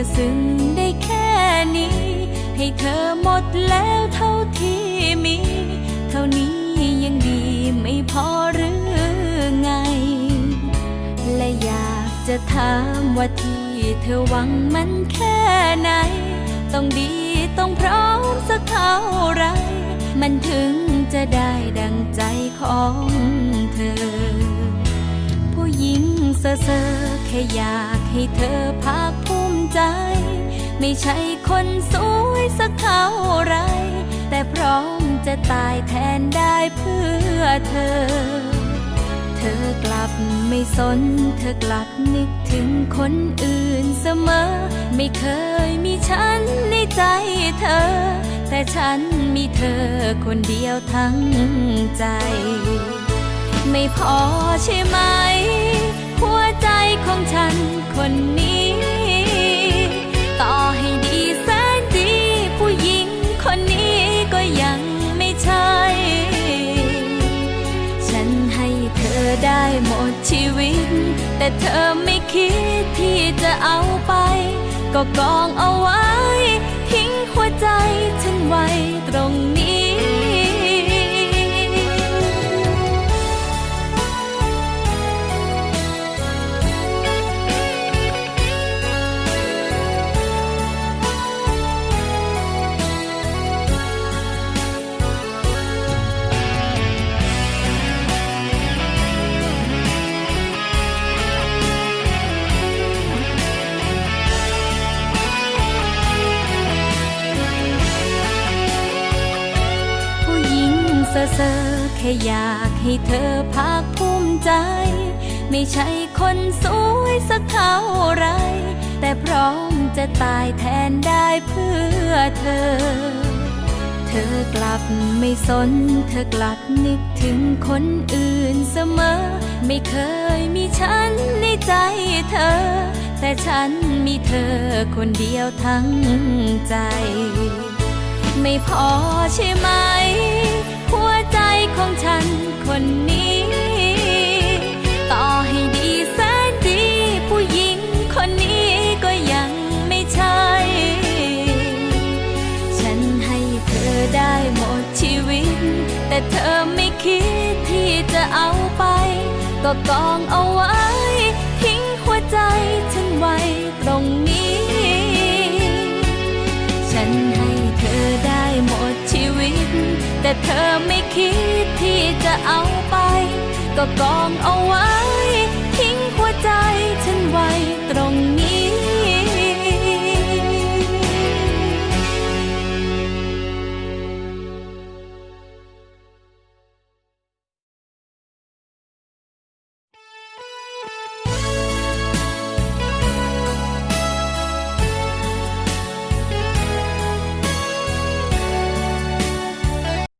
อซึ้งได้แค่นี้ ให้เธอหมดแล้วเท่าที่มี เท่านี้ยังดีไม่พอหรือไง และอยากจะถามว่าที่เธอหวังมันแค่ไหน ต้องดีต้องพร้อมสักเท่าไร มันถึงจะได้ดังใจของเธอ ผู้หญิงเซ่อแค่อยากให้เธอภาคภูมิ ใจ ไม่ใช่คนสวยสักเท่าไร แต่พร้อมจะตายแทนได้เพื่อเธอ เธอกลับไม่สน เธอกลับนึกถึงคนอื่นเสมอ ไม่เคยมีฉันในใจเธอ แต่ฉันมีเธอคนเดียวทั้งใจ ไม่พอใช่ไหม หัวใจของฉันคนนี้ แต่เธอไม่คิดที่จะเอาไป ก็กองเอาไว้ ทิ้งหัวใจฉันไว้ตรงนี้ เซอแค่อยากให้เธอภาคภูมิใจ ไม่ใช่คนสวยสักเท่าไร แต่พร้อมจะตายแทนได้เพื่อเธอ เธอกลับไม่สน เธอกลับนึกถึงคนอื่นเสมอ ไม่เคยมีฉันในใจเธอ แต่ฉันมีเธอคนเดียวทั้งใจ ไม่พอใช่ไหม เธอได้หมดชีวิต แต่เธอไม่คิดที่จะเอาไป ก็กองเอาไว้ ทิ้งหัวใจฉันไว้ตรงนี้ ฉันให้เธอได้หมดชีวิต แต่เธอไม่คิดที่จะเอาไป ก็กองเอาไว้